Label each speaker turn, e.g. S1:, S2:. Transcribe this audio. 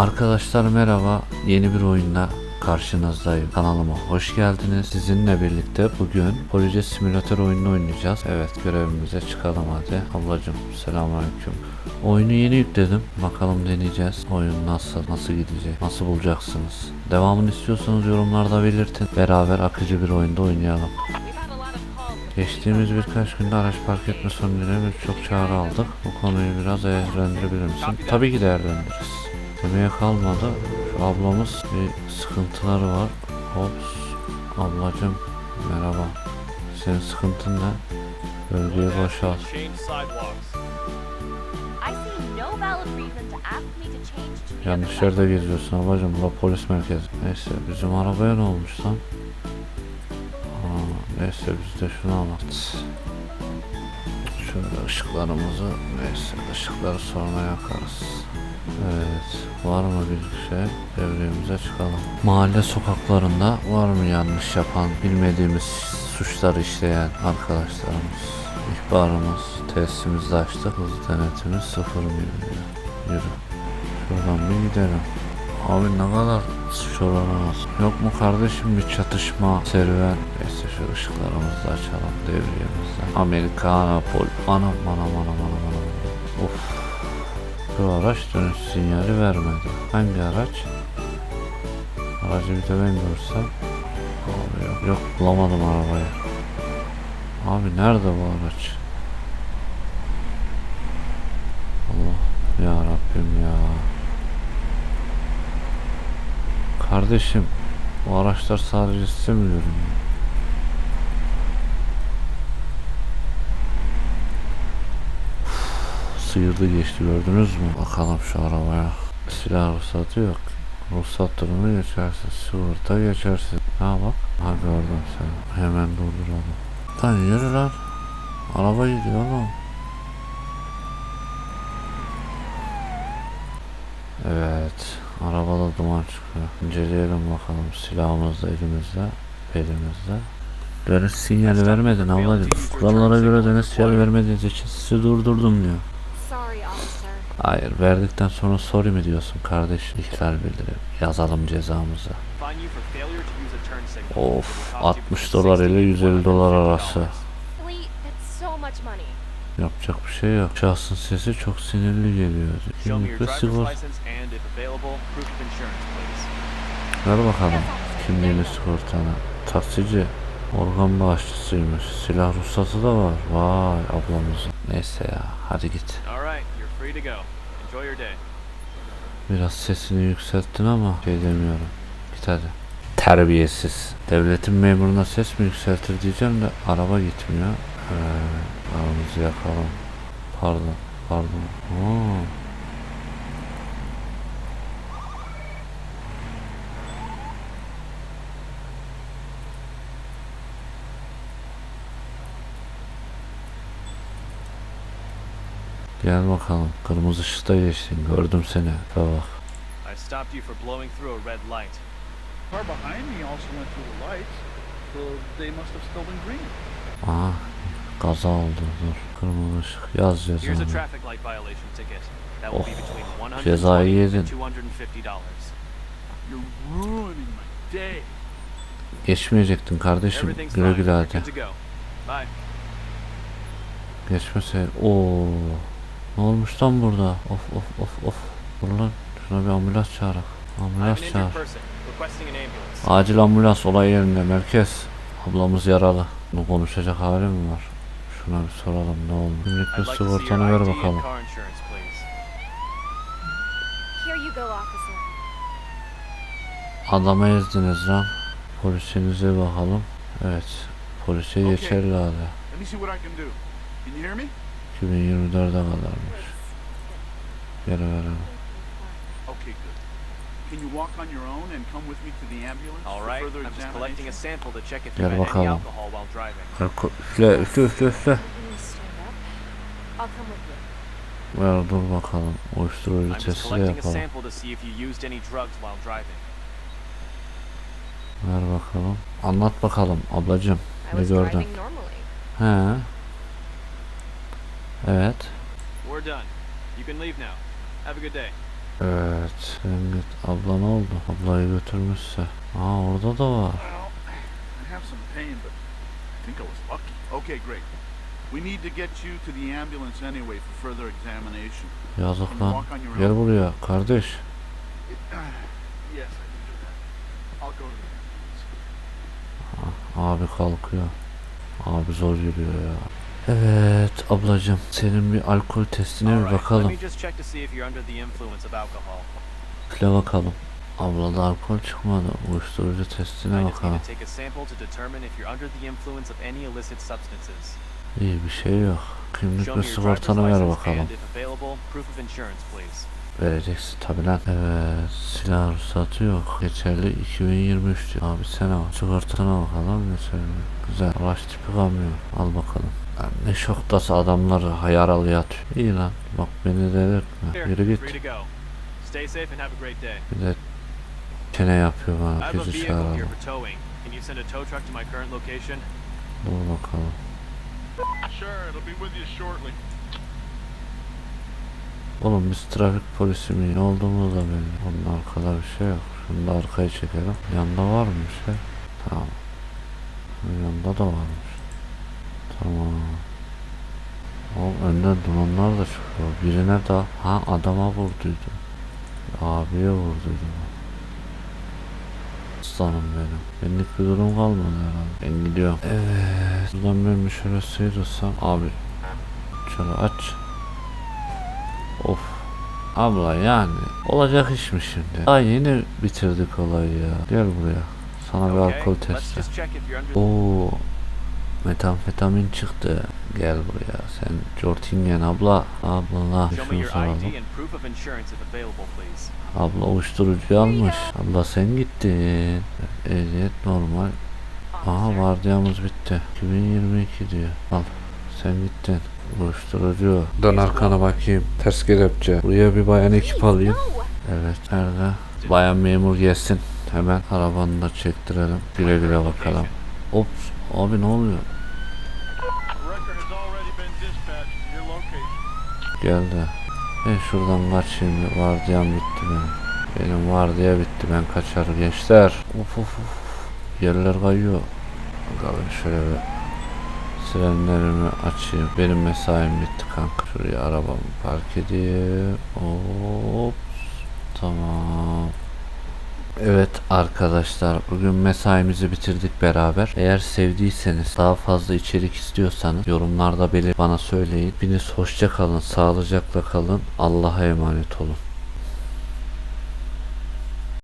S1: Arkadaşlar merhaba. Yeni bir oyunda karşınızdayım. Kanalıma hoş geldiniz. Sizinle birlikte bugün Police Simülatör oyununu oynayacağız. Evet görevimize çıkalım hadi. Ablacım selamünaleyküm. Oyunu yeni yükledim. Bakalım deneyeceğiz. Oyun nasıl, nasıl gidecek, nasıl bulacaksınız. Devamını istiyorsanız yorumlarda belirtin. Beraber akıcı bir oyunda oynayalım. Geçtiğimiz birkaç günde araç park etme sorunuyla birçok çağrı aldık. Bu konuyu biraz değerlendirebilir misin? Tabii ki değerlendiririz. Demeye kalmadı. Şu ablamız bir sıkıntıları var. Ops. Ablacım merhaba. Senin sıkıntın ne? Bölgeyi boşalt. Yanlış yerde geziyorsun ablacım. Bura polis merkezi. Neyse bizim arabaya ne olmuş lan? Aa, neyse biz de şunu anlat. Şöyle ışıklarımızı neyse ışıkları sonra yakarız. Evet var mı bir şey devremize çıkalım. Mahalle sokaklarında var mı yanlış yapan bilmediğimiz suçlar işleyen arkadaşlarımız? İhbarımız tesisimizde açtık. Hız denetimi sıfır milyon. Yürü. Şuradan bir gidelim. Abi ne kadar sorulamaz. Yok mu kardeşim bir çatışma serüven? Neyse şu ışıklarımızı açalım devriyemizden. Amerikana pol. Anam anam anam anam anam. Of. Şu araç dönüş sinyali vermedi. Hangi araç? Aracı bir de ben görsem. Abi yok, yok bulamadım arabayı. Abi nerede bu araç? Allah ya Rabbim ya. Kardeşim bu araçlar sadece size mi görünüyor? Sıyırdı geçti gördünüz mü? Bakalım şu arabaya. Silah ruhsatı yok. Ruhsat durumu geçersiz. Sigorta geçersiz. Ha bak. Ha gördüm seni. Hemen durduralım. Lan yürü lan. Araba gidiyor oğlum. Evet. Arabada duman çıkıyor. İnceleyelim bakalım. Silahımız da elimizde. Elimizde. Dönüş sinyali vermedin ablacım. Kurallara göre dönüş sinyali vermediğiniz için sizi durdurdum diyor. Hayır verdikten sonra sorry mi diyorsun kardeş? İhlal bildirim. Yazalım cezamızı. Of
S2: It will cost you
S1: 60
S2: between
S1: dolar
S2: 60
S1: ile
S2: and
S1: 150 dolar
S2: $150.
S1: arası. Yapacak bir şey yok. Şahsın sesi çok sinirli geliyor.
S2: Show me your
S1: Kimlik ve sigorta. Ver bakalım kimliğini sigortanı. Taksici organ bağışçısıymış. Silah ruhsatı da var. Vay ablamızın. Neyse ya hadi git.
S2: Free to go. Enjoy your day.
S1: Biraz sesini yükselttin ama şey demiyorum. Git hadi. Terbiyesiz. Devletin memuruna ses mi yükseltir diyeceğim de araba gitmiyor. Ee, aramızı yakalım. Pardon. Pardon. Oo. Gel bakalım. Kırmızı ışıkta geçtin. Gördüm seni. Bak.
S2: I stopped you for blowing through a red light.
S3: car behind me also went through the lights, so they must have still been green.
S1: Aha. Kaza oldu. Dur. Kırmızı ışık. Yaz
S2: Here's a
S1: cezanı.
S2: traffic light violation ticket. That will be
S1: Oh,
S2: between 120
S1: cezayı yedin.
S2: and 250 dollars.
S3: You're ruining my day.
S1: Geçmeyecektin kardeşim. Güle güle hadi. Geçmese. Oo. Ne olmuş lan burada? Of of of of. Buralar şuna bir ambulans
S2: çağırın.
S1: Ambulans çağır. Acil ambulans olay yerinde merkez. Ablamız yaralı. Bunu konuşacak hali mi var? Şuna bir soralım ne
S2: olmuş. Kimlikli
S1: sigortanı ver bakalım. Adamı ezdiniz lan. Polisinize bakalım. Evet. Polise geçerli
S3: okay. abi.
S1: 2024'de kadarmış. Gel beraber.
S3: Okay, good. Can you walk on your own and come with me to the ambulance?
S2: All right. I'm just collecting a sample to check if you any alcohol while driving.
S1: Üfle, üfle, üfle, üfle. Ver dur bakalım. Uyuşturucu testi de yapalım. Ver bakalım. Anlat bakalım ablacım. Ne gördün? He. Evet.
S2: We're done. You can leave now. Have a good day.
S1: Evet. Git. Abla ne oldu? Ablayı götürmüşse. Aa orada da var.
S3: Well, I have some pain, but I think I was lucky.
S4: Okay, great. We need to get you to the ambulance anyway for further examination.
S1: Yazık lan. Gel buraya kardeş.
S3: Yes, I can do that. I'll go to the ambulance.
S1: Abi kalkıyor. Abi zor yürüyor ya. Evet ablacım senin bir alkol testine bir bakalım. Kile bakalım. Ablada alkol çıkmadı. Uyuşturucu testine bakalım. İyi bir şey yok. Kimlik ve sigortanı ver bakalım. Vereceksin tabi lan. Evet silah ruhsatı yok. Geçerli 2023 diyor. Abi sen al. Sigortana bakalım geçerli. Güzel. Araç tipi kamyon. Al bakalım. Lan ne şoktası adamlar hayaralı yatıyor. İyi lan. Bak beni delirtme. Yürü git.
S2: to go. Stay safe and have a great day.
S1: Bir de çene yapıyor bana. Bizi çağıralım.
S2: here for towing. Can you send a tow truck to my current location?
S1: Dur bakalım.
S4: Sure, it'll be with you shortly.
S1: Oğlum biz trafik polisi mi? Ne olduğumuz da belli. Onun arkada bir şey yok. Şunu da arkaya çekelim. Yanda var mı bir şey? Tamam. Yanda da varmış. Tamam. Oğlum önden dumanlar da çıkıyor. Birine daha ha adama vurduydu. Abiye vurduydu. Aslanım benim. Benlik bir durum kalmadı herhalde. Ben gidiyorum. Evet. Buradan ben bir şöyle sıyrılsam. Abi. Şöyle aç. Of. Abla yani olacak iş mi şimdi? Daha yeni bitirdik olayı ya. Gel buraya. Sana bir alkol testi. Oo. Metamfetamin çıktı. Gel buraya. Sen Jortingen abla. Abla şunu soralım. Abla uyuşturucu almış. Abla sen gittin. Ehliyet normal. Aha vardiyamız bitti. 2022 diyor. Al. Sen gittin. Uyuşturucu. Dön arkana bakayım. Ters kelepçe. Buraya bir bayan ekip alayım. Evet nerede? Bayan memur gelsin. Hemen arabanı da çektirelim. Güle güle bakalım. Ops. Abi ne oluyor? Geldi. Ben şuradan kaçayım. Vardiyam bitti benim. Benim vardiya bitti. Ben kaçar gençler. Of of of. Yerler kayıyor. Bakalım şöyle bir sirenlerimi açayım. Benim mesaim bitti kanka. Şuraya arabamı park edeyim. Hop. Tamam. Evet arkadaşlar bugün mesaimizi bitirdik beraber. Eğer sevdiyseniz daha fazla içerik istiyorsanız yorumlarda belir bana söyleyin. Hepiniz hoşça kalın, sağlıcakla kalın. Allah'a emanet olun.